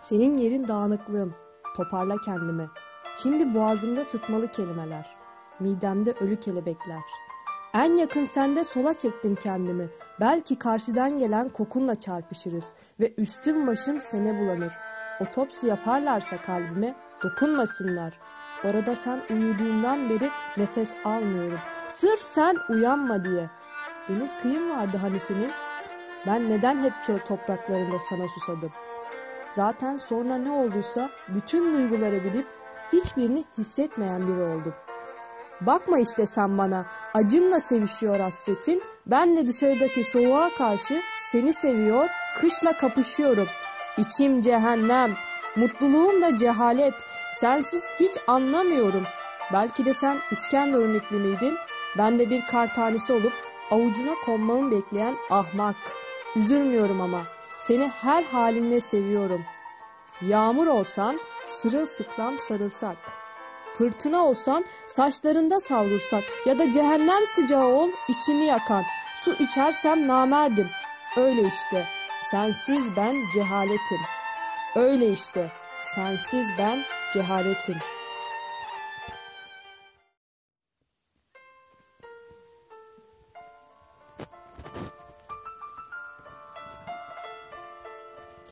Senin yerin dağınıklığım. Toparla kendimi. Şimdi boğazımda sıtmalı kelimeler. Midemde ölü kelebekler. En yakın sende sola çektim kendimi. Belki karşıdan gelen kokunla çarpışırız ve üstüm başım sene bulanır. Otopsi yaparlarsa kalbime dokunmasınlar. Orada sen uyuduğundan beri nefes almıyorum. Sırf sen uyanma diye. Deniz kıyım vardı hani senin. Ben neden hep çöl topraklarında sana susadım? Zaten sonra ne olduysa bütün duyguları bilip hiçbirini hissetmeyen biri oldum. Bakma işte sen bana, acımla sevişiyor hasretin, benle dışarıdaki soğuğa karşı seni seviyor, kışla kapışıyorum. İçim cehennem, mutluluğum da cehalet, sensiz hiç anlamıyorum. Belki de sen İskenderun iklimiydin, ben de bir kar tanesi olup avucuna konmamı bekleyen ahmak. Üzülmüyorum ama, seni her halinle seviyorum. Yağmur olsan, sırılsıklam sarılsak. Fırtına olsan, saçlarında savrulsak. Ya da cehennem sıcağı ol, içimi yakan. Su içersem namerdim. Öyle işte, sensiz ben cehaletim. Öyle işte, sensiz ben cehaletim.''